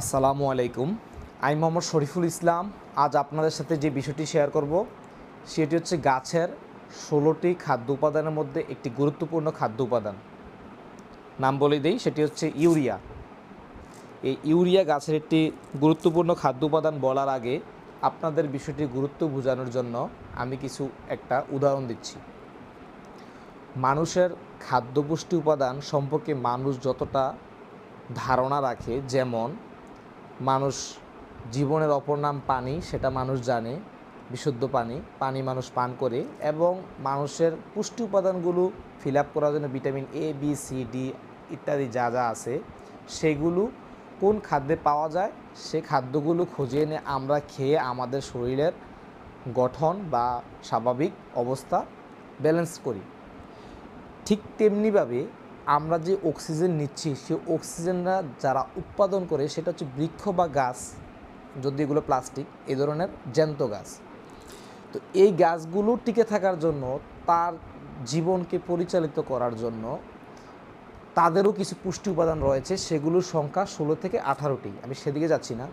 আসসালামু আলাইকুম। আমি মোহাম্মদ শরীফুল ইসলাম। আজ আপনাদের সাথে যে বিষয়টি শেয়ার করব, সেটি হচ্ছে গাছের ষোলোটি খাদ্য উপাদানের মধ্যে একটি গুরুত্বপূর্ণ খাদ্য উপাদান। নাম বলে দিই, সেটি হচ্ছে ইউরিয়া। এই ইউরিয়া গাছের একটি গুরুত্বপূর্ণ খাদ্য উপাদান বলার আগে আপনাদের বিষয়টির গুরুত্ব বোঝানোর জন্য আমি কিছু একটা উদাহরণ দিচ্ছি। মানুষের খাদ্য পুষ্টি উপাদান সম্পর্কে মানুষ যতটা ধারণা রাখে, যেমন মানুষ জীবনের অপর নাম পানি, সেটা মানুষ জানে, বিশুদ্ধ পানি পানি মানুষ পান করে এবং মানুষের পুষ্টি উপাদানগুলো ফিল আপ করার জন্য vitamin A B C D ইত্যাদি যা যা আছে, সেগুলো কোন খাদ্যে পাওয়া যায়, সে খাদ্যগুলো খুঁজে এনে আমরা খেয়ে আমাদের শরীরের গঠন বা স্বাভাবিক অবস্থা ব্যালেন্স করি। ঠিক তেমনিভাবে আমরা যে অক্সিজেন নিচ্ছি সে অক্সিজেনরা যারা উৎপাদন করে, সেটা হচ্ছে বৃক্ষ বা গাছ, যদি এগুলো প্লাস্টিক এই ধরনের জ্যান্ত গাছ। তো এই গাছগুলো টিকে থাকার জন্য, তার জীবনকে পরিচালিত করার জন্য তাদেরও কিছু পুষ্টি উপাদান রয়েছে, সেগুলোর সংখ্যা ষোলো থেকে আঠারোটি। আমি সেদিকে যাচ্ছি না।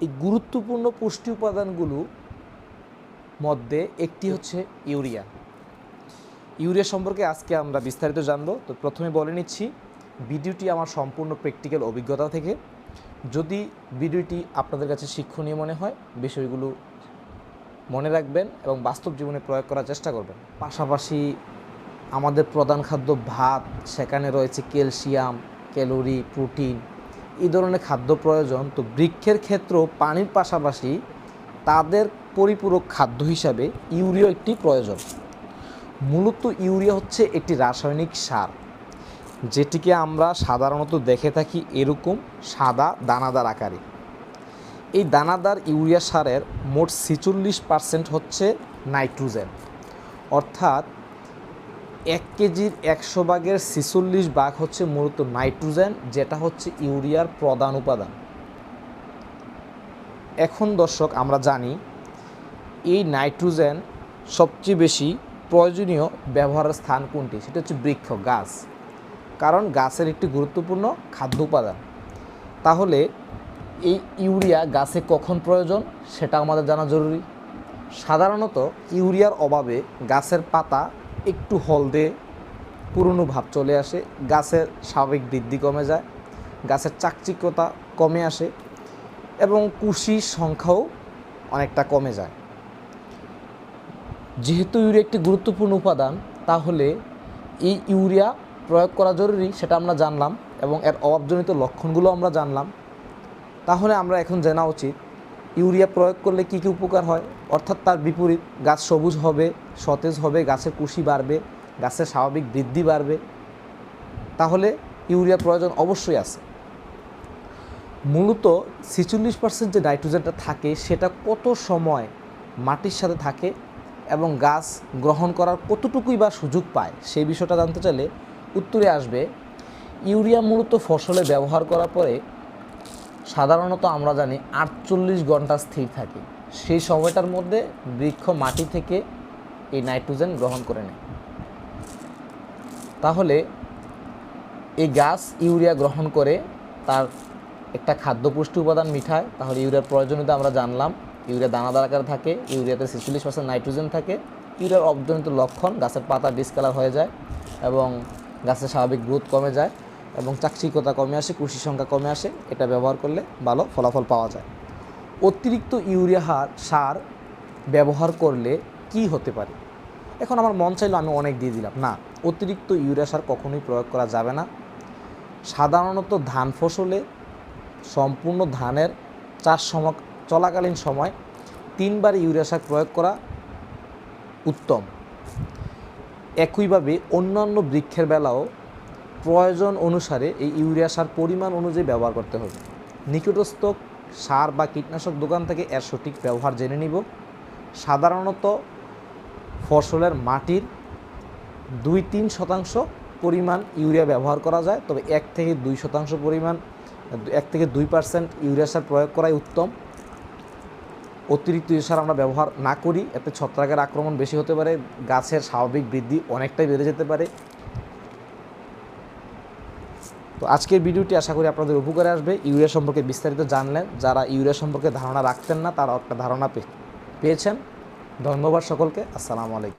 এই গুরুত্বপূর্ণ পুষ্টি উপাদানগুলো মধ্যে একটি হচ্ছে ইউরিয়া। ইউরিয়া সম্পর্কে আজকে আমরা বিস্তারিত জানব। তো প্রথমে বলে নিচ্ছি, ভিডিওটি আমার সম্পূর্ণ প্র্যাকটিক্যাল অভিজ্ঞতা থেকে। যদি ভিডিওটি আপনাদের কাছে শিক্ষণীয় মনে হয়, বিষয়গুলো মনে রাখবেন এবং বাস্তব জীবনে প্রয়োগ করার চেষ্টা করবেন। পাশাপাশি আমাদের প্রধান খাদ্য ভাত, সেখানে রয়েছে ক্যালসিয়াম, ক্যালোরি, প্রোটিন, এই ধরনের খাদ্য প্রয়োজন। তো বৃক্ষের ক্ষেত্রেও পানির পাশাপাশি তাদের পরিপূরক খাদ্য হিসাবে ইউরিয়া একটি প্রয়োজন। মূলত ইউরিয়া হচ্ছে একটি রাসায়নিক সার। যেটিকে আমরা সাধারণত দেখে থাকি এরকম সাদা দানাদার আকারে। এই দানাদার ইউরিয়া সারের মোট ছেচল্লিশ পার্সেন্ট হচ্ছে নাইট্রোজেন। অর্থাৎ এক কেজির একশো ভাগের ছেচল্লিশ ভাগ হচ্ছে মূলত নাইট্রোজেন, যেটা হচ্ছে ইউরিয়ার প্রধান উপাদান। এখন দর্শক, আমরা জানি এই নাইট্রোজেন সবচেয়ে বেশি প্রয়োজনীয় ব্যবহারের স্থান কোনটি? সেটা হচ্ছে বৃক্ষ, গাছ। কারণ গাছের একটি গুরুত্বপূর্ণ খাদ্য উপাদান। তাহলে এই ইউরিয়া গাছে কখন প্রয়োজন? সেটা আমাদের জানা জরুরি। সাধারণত ইউরিয়ার অভাবে গাছের পাতা একটু হলদে, পুরনো ভাব চলে আসে, গাছের স্বাভাবিক বৃদ্ধি কমে যায়, গাছের চাকচিক্যতা কমে আসে এবং কুশির সংখ্যাও অনেকটা কমে যায়। যেহেতু ইউরিয়া একটি গুরুত্বপূর্ণ উপাদান, তাহলে এই ইউরিয়া প্রয়োগ করা জরুরি সেটা আমরা জানলাম এবং এর অভাবজনিত লক্ষণগুলো আমরা জানলাম। তাহলে আমরা এখন জানা উচিত, ইউরিয়া প্রয়োগ করলে কী কী উপকার হয়? অর্থাৎ তার বিপরীত, গাছ সবুজ হবে, সতেজ হবে, গাছের কুশি বাড়বে, গাছের স্বাভাবিক বৃদ্ধি বাড়বে। তাহলে ইউরিয়া প্রয়োজন অবশ্যই আছে। মূলত ছেচল্লিশ পার্সেন্ট যে নাইট্রোজেনটা থাকে, সেটা কত সময় মাটির সাথে থাকে? এবং গাছ গ্রহণ করার কতটুকুই বা সুযোগ পায় সেই বিষয়টা জানতে চাইলে উত্তরে আসবে, ইউরিয়া মূলত ফসলে ব্যবহার করার পরে সাধারণত আমরা জানি আটচল্লিশ ঘণ্টা স্থির থাকে। সেই সময়টার মধ্যে বৃক্ষ মাটি থেকে এই নাইট্রোজেন গ্রহণ করে নেয়। তাহলে এই গাছ ইউরিয়া গ্রহণ করে তার একটা খাদ্য পুষ্টি উপাদান মিঠায়, তাহলে ইউরিয়ার প্রয়োজনীয়তা আমরা জানলাম। ইউরিয়া দানাদার আকারে থাকে, ইউরিয়াতে ছেচল্লিশ পার্সেন্ট নাইট্রোজেন থাকে। ইউরিয়ার অবজনিত লক্ষণ, গাছের পাতা ডিসকালার হয়ে যায় এবং গাছের স্বাভাবিক গ্রোথ কমে যায় এবং চাকচিকতা কমে আসে, কৃষি সংখ্যা কমে আসে। এটা ব্যবহার করলে ভালো ফলাফল পাওয়া যায়। অতিরিক্ত ইউরিয়া হার, সার ব্যবহার করলে কি হতে পারে? এখন আমার মন চাইলো আমি অনেক দিয়ে দিলাম। না, অতিরিক্ত ইউরিয়া সার কখনোই প্রয়োগ করা যাবে না। সাধারণত ধান ফসলে সম্পূর্ণ ধানের চাষ সম চলাকালীন সময় তিনবার ইউরিয়া সার প্রয়োগ করা উত্তম। একইভাবে অন্যান্য বৃক্ষের বেলাও প্রয়োজন অনুসারে এই ইউরিয়া সার পরিমাণ অনুযায়ী ব্যবহার করতে হবে। নিকটস্থ সার বা কীটনাশক দোকান থেকে এর সঠিক ব্যবহার জেনে নিব। সাধারণত ফসলের মাটির দুই তিন শতাংশ পরিমাণ ইউরিয়া ব্যবহার করা যায়, তবে এক থেকে দুই শতাংশ পরিমাণ, এক থেকে দুই পার্সেন্ট ইউরিয়া সার প্রয়োগ করাই উত্তম। অতিরিক্ত সার আমরা ব্যবহার না করি, এতে ছত্রাকের আক্রমণ বেশি হতে পারে, গাছের স্বাভাবিক বৃদ্ধি অনেকটাই বেড়ে যেতে পারে। তো আজকের ভিডিওটি আশা করি আপনাদের উপকারে আসবে। ইউরিয়া সম্পর্কে বিস্তারিত জানলেন, যারা ইউরিয়া সম্পর্কে ধারণা রাখতেন না তারা একটা ধারণা পেয়েছেন। ধন্যবাদ সকলকে, আসসালামু আলাইকুম।